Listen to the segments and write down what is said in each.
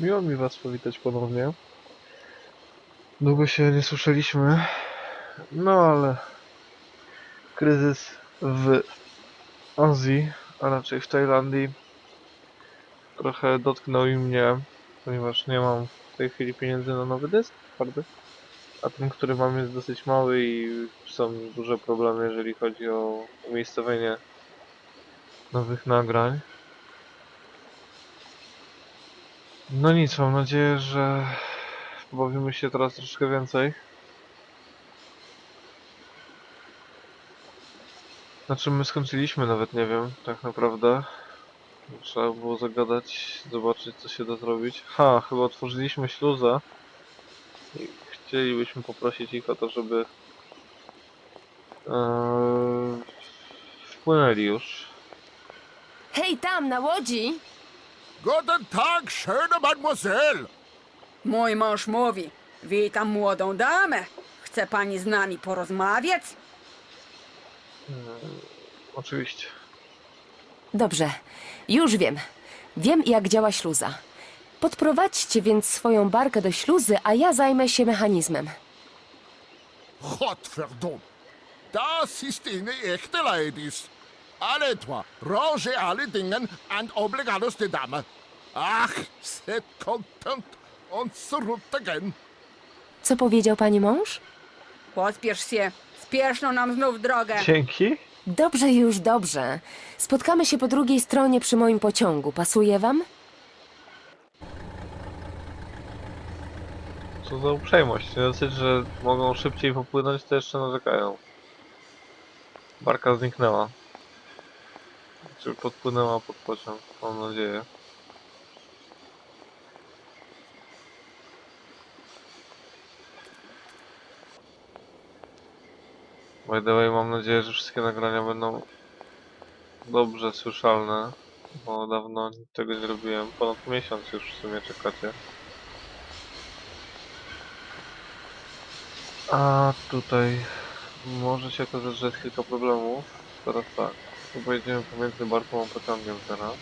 Miło mi Was powitać ponownie. Długo się nie słyszeliśmy. No ale kryzys w Azji, a raczej w Tajlandii trochę dotknął i mnie, ponieważ nie mam w tej chwili pieniędzy na nowy dysk twardy. A ten, który mam jest dosyć mały i są duże problemy, jeżeli chodzi o umiejscowienie nowych nagrań. No nic, mam nadzieję, że pobawimy się teraz troszkę więcej. Na czym my skończyliśmy nawet nie wiem, tak naprawdę. Trzeba było zagadać, zobaczyć co się da zrobić. Ha, chyba otworzyliśmy śluzę. I chcielibyśmy poprosić ich o to, żeby eee, wpłynęli już. Hej, tam, na łodzi! Guten Tag, schöne Mademoiselle! Mój mąż mówi, witam młodą damę. Chce pani z nami porozmawiać? Oczywiście. Dobrze, już wiem. Wiem, jak działa śluza. Podprowadźcie więc swoją barkę do śluzy, a ja zajmę się mechanizmem. Gottverdummt! Das ist eine echte Ladies. Alle trois, range alle Dingen and obligados de Dame. Ach, set content und zurück again. Co powiedział pani mąż? Pospiesz się, spieszną nam znów drogę. Dzięki. Dobrze, już dobrze. Spotkamy się po drugiej stronie przy moim pociągu. Pasuje wam? Co za uprzejmość. Nie dosyć, że mogą szybciej popłynąć, to jeszcze narzekają. Barka zniknęła. Czy podpłynęła pod pociąg, mam nadzieję. By the way, mam nadzieję, że wszystkie nagrania będą dobrze słyszalne, bo dawno tego nie robiłem. Ponad miesiąc już w sumie czekacie. A tutaj może się okazać, że jest kilka problemów. Teraz tak. Tu pojedziemy pomiędzy Barką a pociągiem teraz.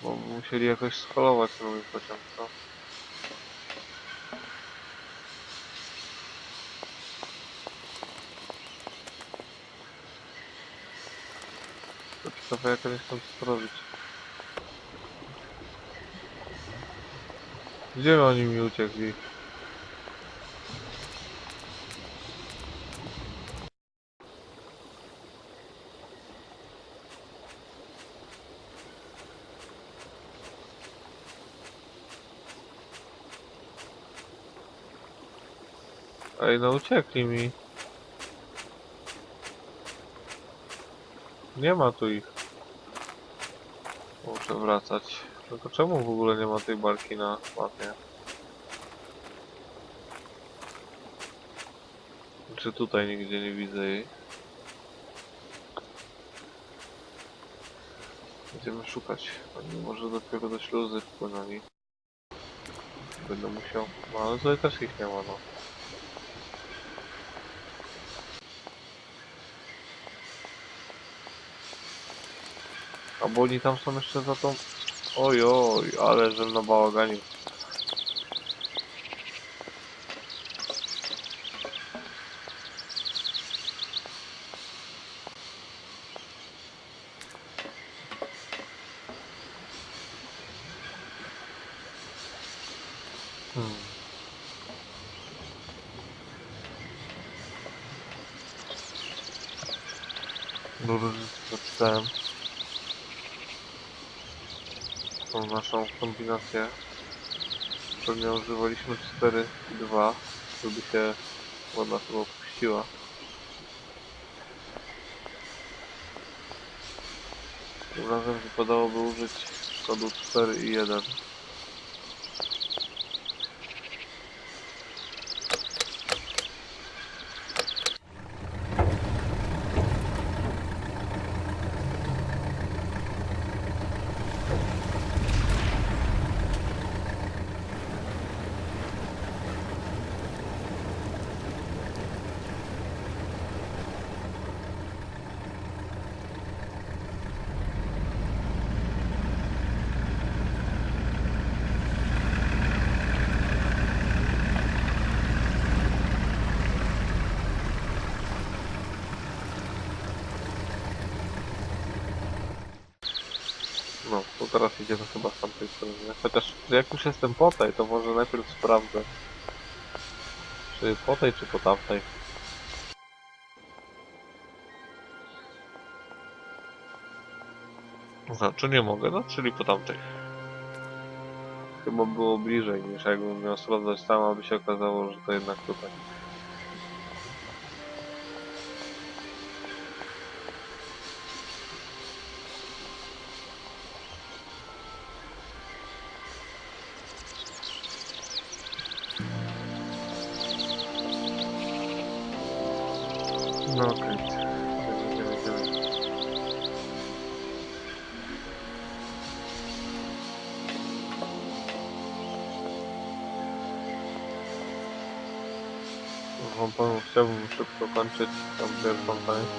Bo musieli jakoś skalować ten pociąg, co? To ciekawe jak oni chcą to zrobić. Gdzie oni mi uciekli? Ej, no uciekli mi. Nie ma tu ich. Muszę wracać. Tylko czemu w ogóle nie ma tej barki na mapie? Czy tutaj nigdzie nie widzę jej? Będziemy szukać. Oni może dopiero do śluzy wpłynęli. Będę musiał. No ale tutaj też ich nie ma, no. A bo oni tam są jeszcze za tą... Oj, oj, ale że na bałaganiu. Hmm. Dużo rzeczy tą naszą kombinację. Pewnie używaliśmy 4 i 2, żeby się woda chyba opuściła. Tym razem wypadałoby użyć kodu 4 i 1. No, to teraz idziemy chyba z tamtej strony. Chociaż jak już jestem po tej, to może najpierw sprawdzę. Czy po tej, czy po tamtej. Znaczy nie mogę, no czyli po tamtej. Chyba było bliżej niż jakbym miał sprawdzać tam, aby się okazało, że to jednak tutaj. No okej. Idziemy, idziemy, chciałbym szybko kończyć tam pierwszą część.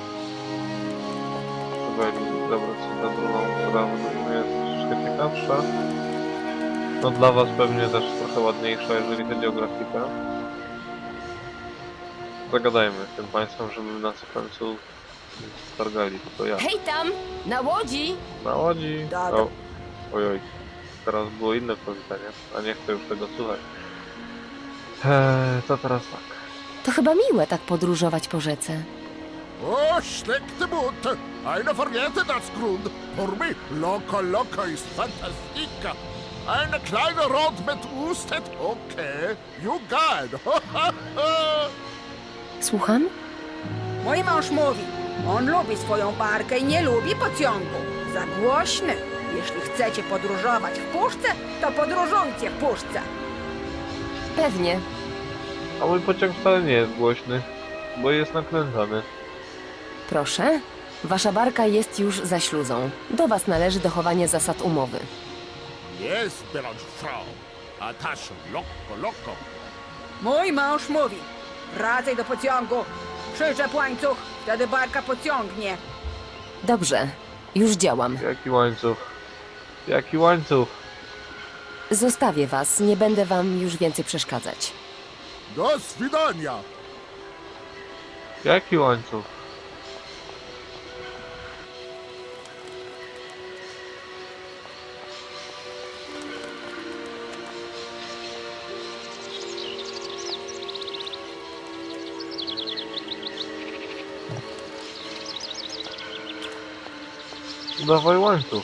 Chyba zabrać się za drugą, która według mnie jest troszeczkę ciekawsza. No dla was pewnie też trochę ładniejsza, jeżeli chodzi o grafikę. Zagadajmy tym państwem, żeby nas w końcu targali, to ja. Hej tam! Na łodzi! Na łodzi. Tak. O, ojoj. Teraz było inne powitanie, a nie chcę już tego słuchać. Eee, to teraz tak. To chyba miłe tak podróżować po rzece. Oh, schlechte Boot. Eine vergehrte das Grund. Für mich, locker, locker ist fantastica. Eine kleine Rot mit Ustet, okay. You got. Słucham? Mój mąż mówi, on lubi swoją barkę i nie lubi pociągu. Za głośny. Jeśli chcecie podróżować w puszce, to podróżujcie w puszce. Pewnie. A mój pociąg wcale nie jest głośny, bo jest nakręcany. Proszę. Wasza barka jest już za śluzą. Do was należy dochowanie zasad umowy. Yes, Blanche Frau. A Tasche, locker, locker. Mój mąż mówi, wracaj do pociągu. Przyczep łańcuch, wtedy barka pociągnie. Dobrze. Już działam. Jaki łańcuch? Jaki łańcuch? Zostawię was. Nie będę wam już więcej przeszkadzać. Do swidania. Jaki łańcuch? Dawaj łańcuch.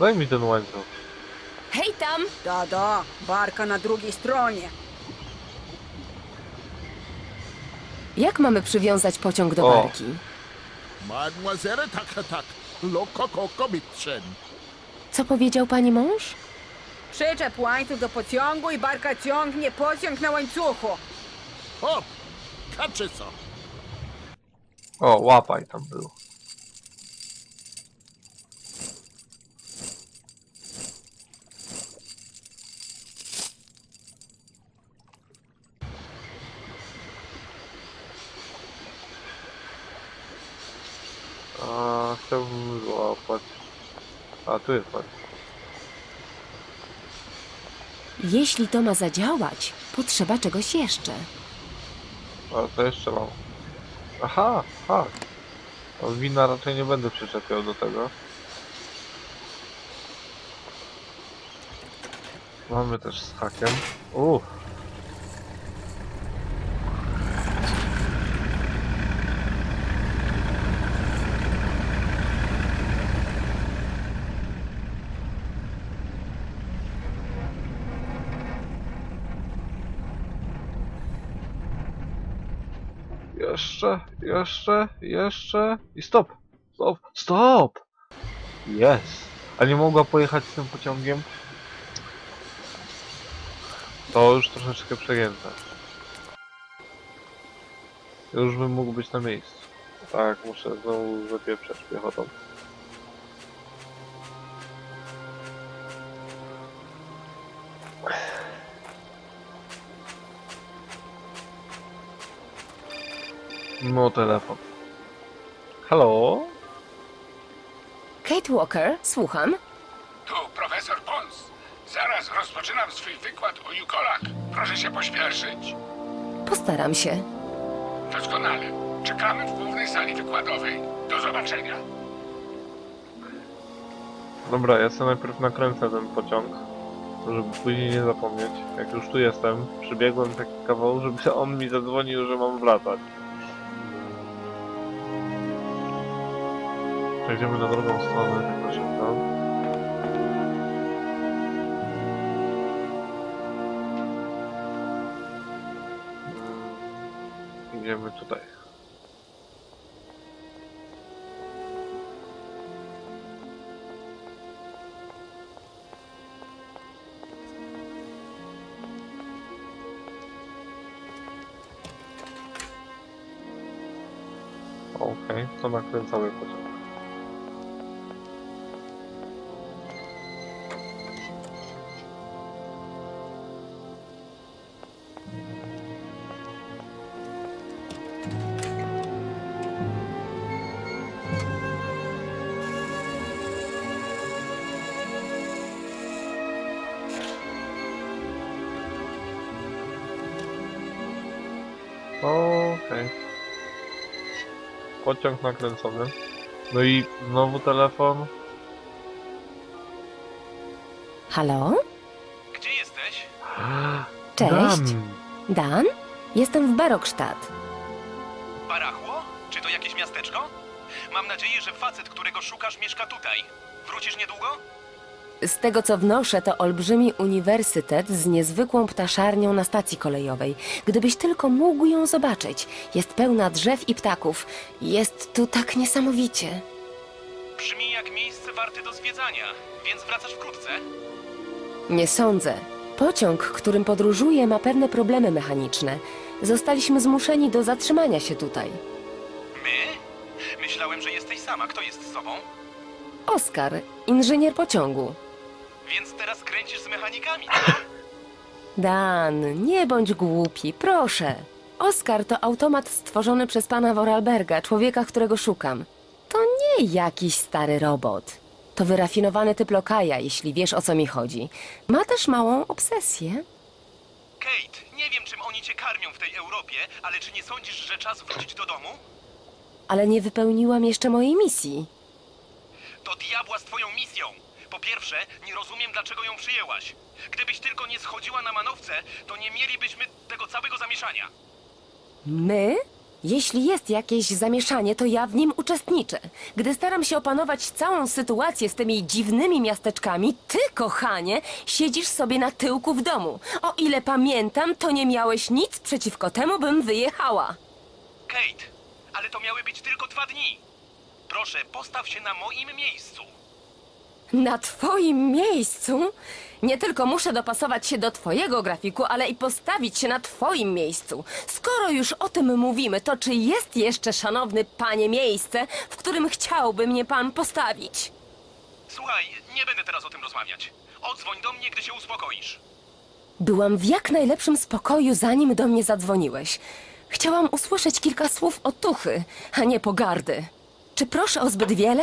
Daj mi ten łańcuch. Hej tam! Da, da, barka na drugiej stronie. Jak mamy przywiązać pociąg do O. barki? Mademoiselle Takatak. Locker, koko, mitchen. Co powiedział pani mąż? Przyczep łańcuch do pociągu i barka ciągnie pociąg na łańcuchu. Hop. Kaczyca. O, łapaj tam był. A chciałbym złapać. A tu jest pan. Jeśli to ma zadziałać, potrzeba czegoś jeszcze. A to jeszcze mam. Aha, tak. Wina raczej nie będę przyczepiał do tego. Mamy też z hakiem. Uff. Jeszcze, jeszcze, jeszcze i stop! Stop! Stop! Jest! A nie mogła pojechać z tym pociągiem? To już troszeczkę przegięte. Już bym mógł być na miejscu. Tak, muszę znowu wypieprzać piechotą. No telefon. Halo? Kate Walker, słucham. Tu profesor Pons. Zaraz rozpoczynam swój wykład o Jukolach. Proszę się pośpieszyć. Postaram się. Doskonale. Czekamy w głównej sali wykładowej. Do zobaczenia. Dobra, ja sobie najpierw nakręcę ten pociąg, żeby później nie zapomnieć. Jak już tu jestem, przybiegłem taki kawał, żeby on mi zadzwonił, że mam wracać. Przejdziemy na drugą stronę. Idziemy tutaj. Okej, to nakręcamy pociąg. Okej. Pociąg nakręcony. No i znowu telefon. Halo? Gdzie jesteś? Cześć. Dan! Dan? Jestem w Barokstadt. Barachło? Czy to jakieś miasteczko? Mam nadzieję, że facet, którego szukasz, mieszka tutaj. Wrócisz niedługo? Z tego co wnoszę, to olbrzymi uniwersytet z niezwykłą ptaszarnią na stacji kolejowej. Gdybyś tylko mógł ją zobaczyć. Jest pełna drzew i ptaków. Jest tu tak niesamowicie. Brzmi jak miejsce warte do zwiedzania, więc wracasz wkrótce? Nie sądzę. Pociąg, którym podróżuję, ma pewne problemy mechaniczne. Zostaliśmy zmuszeni do zatrzymania się tutaj. My? Myślałem, że jesteś sama. Kto jest z sobą? Oskar, inżynier pociągu. Więc teraz kręcisz z mechanikami. Dan, nie bądź głupi, proszę. Oskar to automat stworzony przez pana Vorarlberga, człowieka, którego szukam. To nie jakiś stary robot. To wyrafinowany typ lokaja, jeśli wiesz o co mi chodzi. Ma też małą obsesję. Kate, nie wiem, czym oni cię karmią w tej Europie, ale czy nie sądzisz, że czas wrócić do domu? Ale nie wypełniłam jeszcze mojej misji. Do diabła z twoją misją! Po pierwsze, nie rozumiem, dlaczego ją przyjęłaś. Gdybyś tylko nie schodziła na manowce, to nie mielibyśmy tego całego zamieszania. My? Jeśli jest jakieś zamieszanie, to ja w nim uczestniczę. Gdy staram się opanować całą sytuację z tymi dziwnymi miasteczkami, ty, kochanie, siedzisz sobie na tyłku w domu. O ile pamiętam, to nie miałeś nic przeciwko temu, bym wyjechała. Kate, ale to miały być tylko dwa dni. Proszę, postaw się na moim miejscu. Na twoim miejscu? Nie tylko muszę dopasować się do twojego grafiku, ale i postawić się na twoim miejscu. Skoro już o tym mówimy, to czy jest jeszcze, szanowny panie, miejsce, w którym chciałby mnie pan postawić? Słuchaj, nie będę teraz o tym rozmawiać. Odzwoń do mnie, gdy się uspokoisz. Byłam w jak najlepszym spokoju, zanim do mnie zadzwoniłeś. Chciałam usłyszeć kilka słów otuchy, a nie pogardy. Czy proszę o zbyt wiele?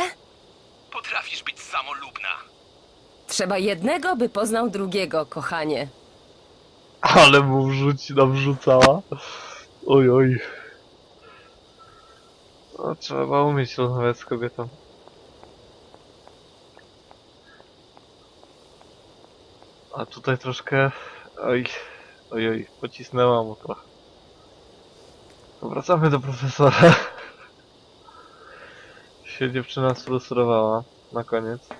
Potrafisz być samolubna. Trzeba jednego, by poznał drugiego, kochanie. Ale mu wrzuci, nam wrzucała. Oj, oj. No, trzeba umieć rozmawiać z kobietą. A tutaj troszkę... Oj, oj, oj, pocisnęła mu trochę. To Wracamy do profesora. Się dziewczyna sfrustrowała na koniec.